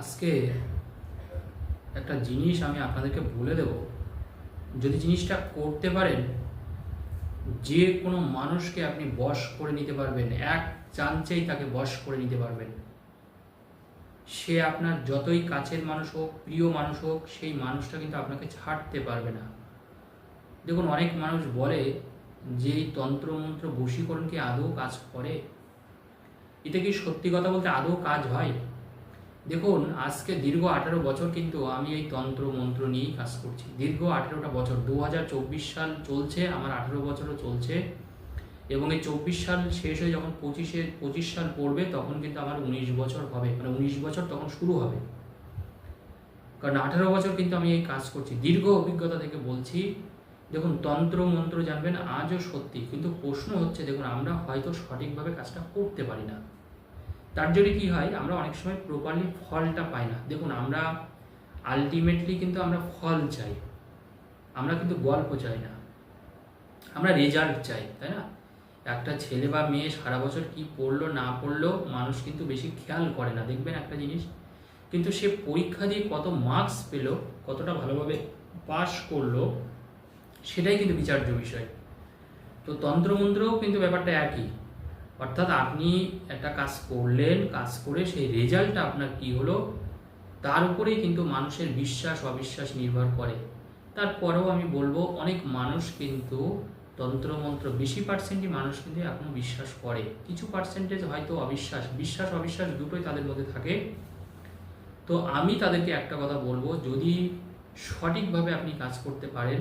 আজকে একটা জিনিস আমি আপনাদেরকে বলে দেব। যদি জিনিসটা করতে পারেন, যে কোনো মানুষকে আপনি বশ করে নিতে পারবেন, এক চান্সেই তাকে বশ করে নিতে পারবেন। সে আপনার যতই কাছের মানুষ হোক, প্রিয় মানুষ হোক, সেই মানুষটা কিন্তু আপনাকে ছাড়তে পারবে না। দেখুন, অনেক মানুষ বলে যে এই তন্ত্রমন্ত্র বশীকরণ কি আদৌ কাজ করে? এতে কি সত্যি কথা বলতে আদৌ কাজ হয়? দেখুন, আজকে দীর্ঘ আঠারো বছর কিন্তু আমি এই তন্ত্র মন্ত্র নিয়েই কাজ করছি। দীর্ঘ আঠেরোটা বছর দু হাজার চব্বিশ সাল চলছে, আমার আঠেরো বছরও চলছে। এবং এই চব্বিশ সাল শেষ হয়ে যখন পঁচিশে, পঁচিশ সাল পড়বে, তখন কিন্তু আমার উনিশ বছর হবে। মানে উনিশ বছর তখন শুরু হবে। কারণ আঠেরো বছর কিন্তু আমি এই কাজ করছি। দীর্ঘ অভিজ্ঞতা থেকে বলছি, দেখুন, তন্ত্র মন্ত্র জানবেন, আজও সত্যি। কিন্তু প্রশ্ন হচ্ছে, দেখুন, আমরা হয়তো সঠিকভাবে কাজটা করতে পারি না। তার জন্য কি হয়, আমরা অনেক সময় প্রপারলি ফলটা পাই না। দেখুন, আমরা আলটিমেটলি কিন্তু আমরা ফল চাই। আমরা কিন্তু গল্প চাই না। আমরা রেজাল্ট চাই, তাই না? একটা ছেলে বা মেয়ে সারা বছর কি পড়ল, না পড়ল, মানুষ কিন্তু বেশি খেয়াল করে না। দেখবেন একটা জিনিস, কিন্তু সে পরীক্ষা দিয়ে কত মার্কস পেল, কতটা ভালোভাবে পাশ করল, সেটাই কিন্তু বিচার্য বিষয়। তো তন্ত্রমন্ত্রও কিন্তু ব্যাপারটা একই। অর্থাৎ আপনি একটা কাজ করলেন, কাজ করে সেই রেজাল্টটা আপনার কি হলো? তার উপরেই কিন্তু মানুষের বিশ্বাস, অবিশ্বাস নির্ভর করে। তারপরেও আমি বলব, অনেক মানুষ কিন্তু তন্ত্রমন্ত্র বেশি পার্সেন্টই মানুষ কিন্তু এখনও বিশ্বাস করে। কিছু পার্সেন্টেজ হয়তো অবিশ্বাস, বিশ্বাস, অবিশ্বাস দুটোই তাদের মধ্যে থাকে। তো আমি তাদেরকে একটা কথা বলব, যদি সঠিকভাবে আপনি কাজ করতে পারেন,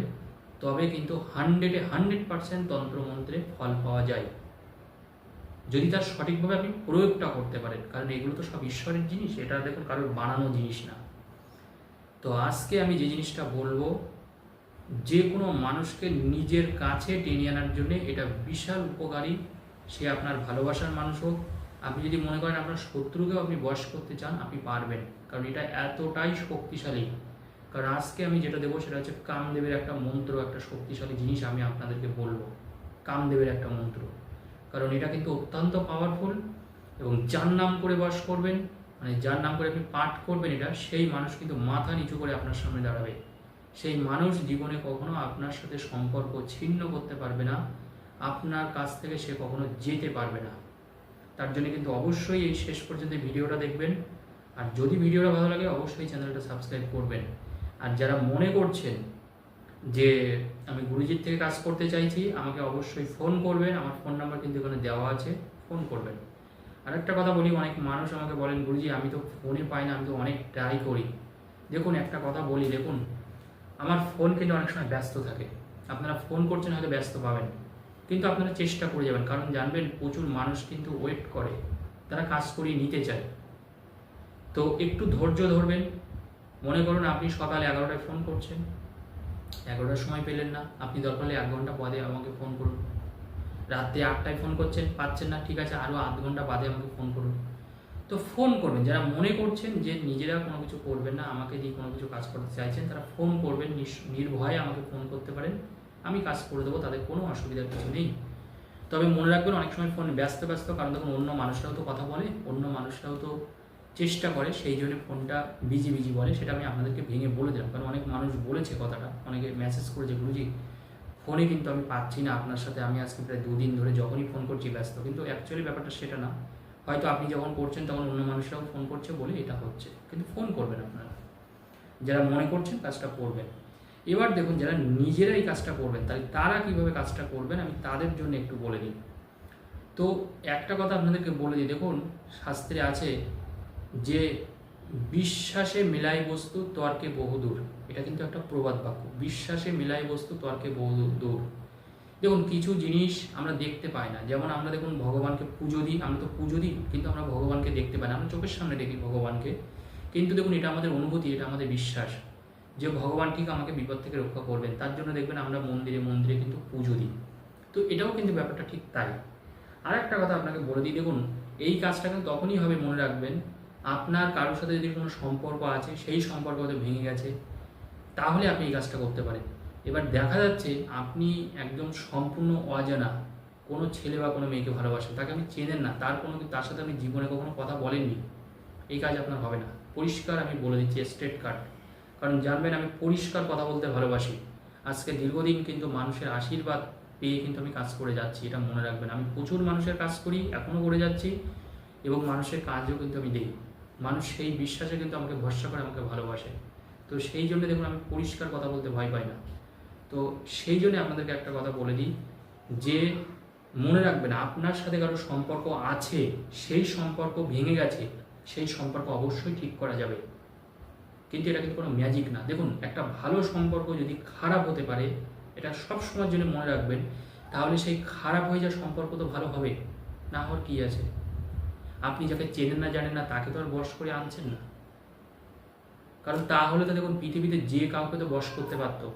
তবে কিন্তু হান্ড্রেডে হান্ড্রেড পার্সেন্ট তন্ত্রমন্ত্রে ফল পাওয়া যায়। যদি তার সঠিকভাবে আপনি প্রয়োগটা করতে পারেন, কারণ এগুলো তো সব ঈশ্বরের জিনিস, এটা দেখুন কারোর বানানো জিনিস না। তো আজকে আমি যে জিনিসটা বলব, যে কোনো মানুষকে নিজের কাছে টেনে আনার জন্য এটা বিশাল উপকারী। সে আপনার ভালোবাসার মানুষ হোক। আপনি যদি মনে করেন আপনার শত্রুকেও আপনি বশ করতে চান, আপনি পারবেন, কারণ এটা এতটাই শক্তিশালী। কারণ আজকে আমি যেটা দেবো সেটা হচ্ছে কামদেবের একটা মন্ত্র, একটা শক্তিশালী জিনিস আমি আপনাদেরকে বলব। কামদেবের একটা মন্ত্র। কারণ এটা কিন্তু অত্যন্ত পাওয়ারফুল এবং যার নাম করে বাস করবেন মানে যার নাম করে আপনি পাঠ করবেন এটা, সেই মানুষ কিন্তু মাথা নিচু করে আপনার সামনে দাঁড়াবে। সেই মানুষ জীবনে কখনো আপনার সাথে সম্পর্ক ছিন্ন করতে পারবে না, আপনার কাছ থেকে সে কখনো যেতে পারবে না। তার জন্য কিন্তু অবশ্যই এই শেষ পর্যন্ত ভিডিওটা দেখবেন, আর যদি ভিডিওটা ভালো লাগে অবশ্যই চ্যানেলটা সাবস্ক্রাইব করবেন। আর যারা মনে করছেন যে আমি গুরুজির থেকে কাজ করতে চাইছি, আমাকে অবশ্যই ফোন করবেন। আমার ফোন নাম্বার কিন্তু এখানে দেওয়া আছে। ফোন করবেন। আর একটা কথা বলি, অনেক মানুষ আমাকে বলেন, গুরুজি, আমি তো ফোনে পাই না, আমি তো অনেক ট্রাই করি। দেখুন, একটা কথা বলি, দেখুন, আমার ফোন কিন্তু অনেক সময় ব্যস্ত থাকে। আপনারা ফোন করছেন, হয়তো ব্যস্ত পাবেন। কিন্তু আপনারা চেষ্টা করে যাবেন, কারণ জানবেন, প্রচুর মানুষ কিন্তু ওয়েট করে। তারা কাজ করিয়ে নিতে চায়। তো একটু ধৈর্য ধরবেন। মনে করুন, আপনি সকাল এগারোটায় ফোন করছেন। এগারোটার সময় পেলেন না। আপনি দরকার হলে এক ঘণ্টা বাদে আমাকে ফোন করুন। রাত্রে আটটায় ফোন করছেন, পাচ্ছেন না, ঠিক আছে আরও আধ ঘণ্টা বাদে আমাকে ফোন করুন। তো ফোন করবেন, যারা মনে করছেন যে নিজেরা কোনো কিছু করবেন না, আমাকে দিয়ে কোনো কিছু কাজ করতে চাইছেন, তারা ফোন করবেন নির্ভয়ে আমাকে ফোন করতে পারেন। আমি কাজ করে দেবো, তাদের কোনো অসুবিধার কিছু নেই। তবে মনে রাখবেন, অনেক সময় ফোন ব্যস্ত ব্যস্ত, কারণ দেখুন, অন্য মানুষরাও তো কথা বলে, অন্য মানুষরাও তো চেষ্টা করে, সেই জন্য ফোনটা বিজি বিজি বলে, সেটা আমি আপনাদেরকে ভেঙে বলে দিলাম। কারণ অনেক মানুষ বলেছে কথাটা, অনেকে মেসেজ করেছে, গুরুজি, ফোনে কিন্তু আমি পাচ্ছি না, আপনার সাথে আমি আজকে প্রায় দুদিন ধরে যখনই ফোন করছি, ব্যস্ত। কিন্তু অ্যাকচুয়ালি ব্যাপারটা সেটা না। হয়তো আপনি যখন করছেন, তখন অন্য মানুষরাও ফোন করছে বলে এটা হচ্ছে। কিন্তু ফোন করবেন আপনারা। যারা মনে করছেন, কাজটা করবেন। এবার দেখুন, যারা নিজেরাই কাজটা করবেন, তাহলে তারা কীভাবে কাজটা করবেন, আমি তাদের জন্য একটু বলে দিই। তো একটা কথা আপনাদেরকে বলে দিই। দেখুন, শাস্ত্রে আছে যে বিশ্বাসে মেলাই বস্তু তর্কে বহুদূর এটা কিন্তু একটা প্রবাদ বাক্য। বিশ্বাসে মেলাই বস্তু তর্কে বহুদূর দেখুন, কিছু জিনিস আমরা দেখতে পাই না। যেমন আমরা দেখুন, ভগবানকে পুজো দিই। আমরা তো পুজো দিই, কিন্তু আমরা ভগবানকে দেখতে পাই না। আমরা চোখের সামনে দেখি ভগবানকে। কিন্তু দেখুন, এটা আমাদের অনুভূতি, এটা আমাদের বিশ্বাস যে ভগবান ঠিক আমাকে বিপদ থেকে রক্ষা করবেন। তার জন্য দেখবেন, আমরা মন্দিরে মন্দিরে কিন্তু পুজো দিই। তো এটাও কিন্তু ব্যাপারটা ঠিক তাই। আর একটা কথা আপনাকে বলে দিই, দেখুন, এই কাজটা কিন্তু তখনই হবে, মনে রাখবেন আপনার কারোর সাথে যদি কোনো সম্পর্ক আছে, সেই সম্পর্ক হয়তো ভেঙে গেছে, তাহলে আপনি এই কাজটা করতে পারেন। এবার দেখা যাচ্ছে আপনি একদম সম্পূর্ণ অজানা কোনো ছেলে বা কোনো মেয়েকে ভালোবাসেন, তাকে আপনি চেনেন না, তার কোনো, তার সাথে আপনি জীবনে কখনো কথা বলেননি, এই কাজ আপনার হবে না। পরিষ্কার আমি বলে দিচ্ছি স্ট্রেট কাট কারণ জানবেন আমি পরিষ্কার কথা বলতে ভালোবাসি। আজকে দীর্ঘদিন কিন্তু মানুষের আশীর্বাদ পেয়ে কিন্তু আমি কাজ করে যাচ্ছি, এটা মনে রাখবেন। আমি প্রচুর মানুষের কাজ করি এখনও করে যাচ্ছি, এবং মানুষের কাজও কিন্তু আমি দিই। মানুষ সেই বিশ্বাসে কিন্তু আমাকে ভরসা করে, আমাকে ভালোবাসে। তো সেই জন্য দেখুন, আমি পরিষ্কার কথা বলতে ভয় পাই না। তো সেই জন্য আপনাদেরকে একটা কথা বলে দিই, যে মনে রাখবেন, আপনার সাথে কারও সম্পর্ক আছে, সেই সম্পর্ক ভেঙে গেছে, সেই সম্পর্ক অবশ্যই ঠিক করা যাবে। কিন্তু এটা কিন্তু কোনো ম্যাজিক না। দেখুন, একটা ভালো সম্পর্ক যদি খারাপ হতে পারে, এটা সব সময়ের জন্য মনে রাখবেন, তাহলে সেই খারাপ হয়ে যাওয়া সম্পর্ক তো ভালো হবে। না হওয়ার কি আছে? আপনি যাকে চেনেন না, জানেন না, তাকে তো আর বশ করে আনছেন না। কারণ তাহলে তো দেখুন, পৃথিবীতে যে কাউকে তো বশ করতে পারতো,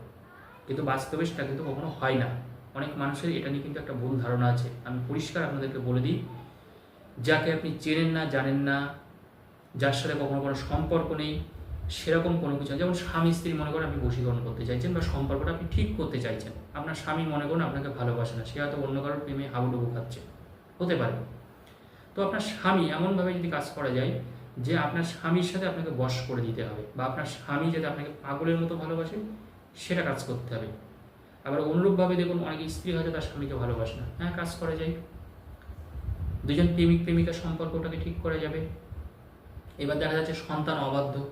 কিন্তু বাস্তবে সেটা কিন্তু কখনো হয় না। অনেক মানুষের এটা নিয়ে কিন্তু একটা ভুল ধারণা আছে। আমি পরিষ্কার আপনাদেরকে বলে দিই, যাকে আপনি চেনেন না, জানেন না, যার সাথে কখনো কোনো সম্পর্ক নেই, সেরকম কোনো কিছু। যেমন স্বামী স্ত্রী মনে করেন আপনি বশীকরণ করতে চাইছেন বা সম্পর্কটা আপনি ঠিক করতে চাইছেন। আপনার স্বামী মনে করেন আপনাকে ভালোবাসে না, সে হয়তো অন্য কারোর প্রেমে হাবুডুবু খাচ্ছে। হতে পারে। তো আপনার স্বামী এমনভাবে যদি কাজ করা যায় যে আপনার স্বামীর সাথে আপনাকে বশ করে দিতে হবে বা আপনার স্বামী যাতে আপনাকে পাগলের মতো ভালোবাসে, সেটা কাজ করতে হবে। আবার অনুরূপভাবে দেখুন, অনেক স্ত্রী হয়তো তার স্বামীকে ভালোবাসে না। হ্যাঁ কাজ করা যায়। দুজন প্রেমিক, প্রেমিকার সম্পর্কটাকে ঠিক করা যাবে। এবার দেখা যাচ্ছে সন্তান অবাধ্য।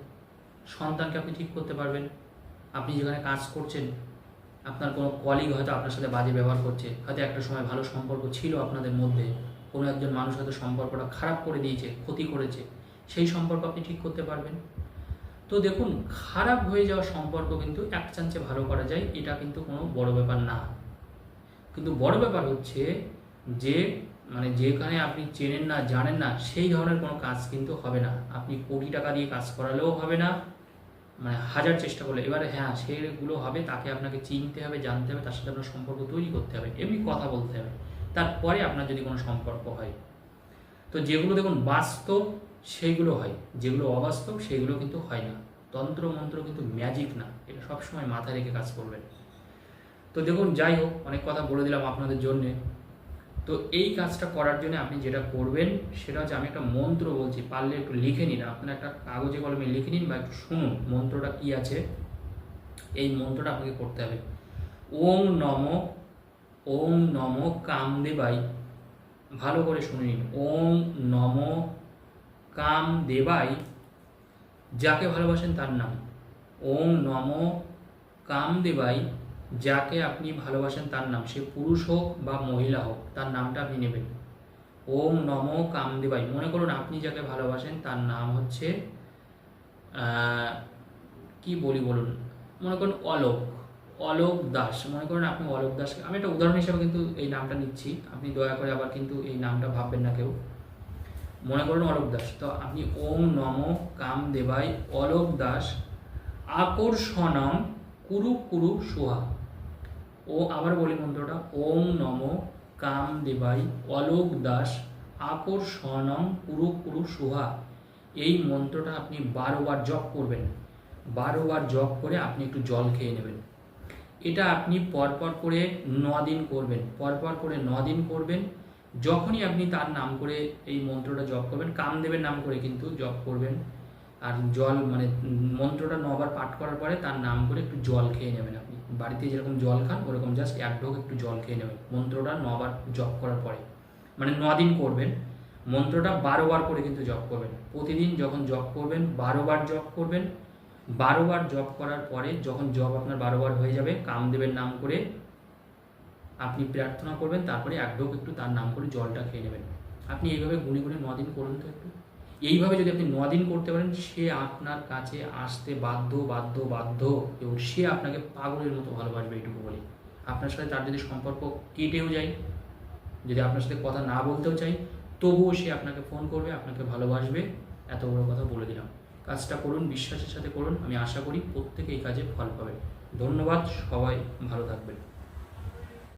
সন্তানকে আপনি ঠিক করতে পারবেন। আপনি যেখানে কাজ করছেন, আপনার কোনো কলিগ হয়তো আপনার সাথে বাজে ব্যবহার করছে। হয়তো একটা সময় ভালো সম্পর্ক ছিল আপনাদের মধ্যে। কোনো একজন মানুষ হয়তো সম্পর্কটা খারাপ করে দিয়েছে, ক্ষতি করেছে, সেই সম্পর্ক আপনি ঠিক করতে পারবেন। তো দেখুন, খারাপ হয়ে যাওয়া সম্পর্ক কিন্তু এক চান্সে ভালো করা যায়, এটা কিন্তু কোনো বড় ব্যাপার না। কিন্তু বড় ব্যাপার হচ্ছে যে মানে যেখানে আপনি চেনেন না, জানেন না, সেই ধরনের কোনো কাজ কিন্তু হবে না। আপনি কোটি টাকা দিয়ে কাজ করালেও হবে না মানে হাজার চেষ্টা করলে। এবারে হ্যাঁ সেগুলো হবে, তাকে আপনাকে চিনতে হবে, জানতে হবে, তার সাথে আপনার সম্পর্ক তৈরি করতে হবে, এমনি কথা বলতে হবে। তারপরে আপনার যদি কোনো সম্পর্ক হয়। তো যেগুলো দেখুন বাস্তব, সেইগুলো হয়। যেগুলো অবাস্তব, সেইগুলো কিন্তু হয় না। তন্ত্র, মন্ত্র কিন্তু ম্যাজিক না। এটা সবসময় মাথায় রেখে কাজ করবেন। তো দেখুন, যাই হোক, অনেক কথা বলে দিলাম আপনাদের জন্যে। তো এই কাজটা করার জন্য আপনি যেটা করবেন, সেটা হচ্ছে আমি একটা মন্ত্র বলছি। পারলে একটু লিখে নিন। আপনার একটা কাগজে কলমে লিখে নিন বা একটু শুনুন, মন্ত্রটা কি আছে। এই মন্ত্রটা আপনাকে করতে হবে। ওম নম ওম নম কামদেবাই ভালো করে শুনে নিন। ওম নম কাম দেবাই যাকে ভালোবাসেন তার নাম। ওম নম কাম দেবাই যাকে আপনি ভালোবাসেন তার নাম। সে পুরুষ হোক বা মহিলা হোক, তার নামটা আপনি নেবেন। ওম নম কামদেবাই মনে করুন আপনি যাকে ভালোবাসেন তার নাম হচ্ছে কি বলি বলুন? মনে করুন অলোক। অলোক দাস, মনে করেন আপনি অলোক দাস আমি একটা উদাহরণ হিসাবে কিন্তু এই নামটা নিচ্ছি, আপনি দয়া করে আবার কিন্তু এই নামটা ভাববেন না কেউ। মনে করুন অলোক দাস, তো আপনি ওম নম কাম দেবাই অলোক দাস, আকর্ষণম কুরু কুরু সুহা। ও আবার বলি মন্ত্রটা, ওম নম কাম দেবাই অলোক দাস, আকর্ষণম কুরু কুরু সুহা। এই মন্ত্রটা আপনি বারোবার জপ করবেন। বারোবার জপ করে আপনি একটু জল খেয়ে নেবেন। এটা আপনি পরপর করে ন দিন করবেন, পরপর করে ন দিন করবেন। যখনই আপনি তার নাম করে এই মন্ত্রটা জপ করবেন, কামদেবের নাম করে কিন্তু জপ করবেন। আর জল মানে মন্ত্রটা নবার পাঠ করার পরে তার নাম করে একটু জল খেয়ে নেবেন আপনি। বাড়িতে যেরকম জল খান, ওরকম জাস্ট এক ঢোক একটু জল খেয়ে নেবেন। মন্ত্রটা নবার জপ করার পরে। মানে ন দিন করবেন, মন্ত্রটা বারো বার করে কিন্তু জপ করবেন। প্রতিদিন যখন জপ করবেন বারো বার জপ করবেন বারো বার জপ করার পরে যখন জপ আপনার বারো বার হয়ে যাবে কামদেবের নাম করে আপনি প্রার্থনা করবেন, তারপরে এক ঢোক একটু তার নাম করে জলটা খেয়ে নেবেন। আপনি এইভাবে গুনে গুনে দিন করুন তো একটু। এইভাবে যদি আপনি দিন করতে পারেন, সে আপনার কাছে আসতে বাধ্য বাধ্য বাধ্য এবং সে আপনাকে পাগলের মতো ভালোবাসবে এইটুকু বলি। আপনার সাথে তার যদি সম্পর্ক কেটেও যায়, যদি আপনার সাথে কথা না বলতেও চাই তবুও সে আপনাকে ফোন করবে, আপনাকে ভালোবাসবে। এত বড় কথা বলে দিলাম। কাজটা করুন, বিশ্বাসের সাথে করুন। আমি আশা করি প্রত্যেকে এই কাজে ফল পাবে ধন্যবাদ, সবাই ভালো থাকবেন।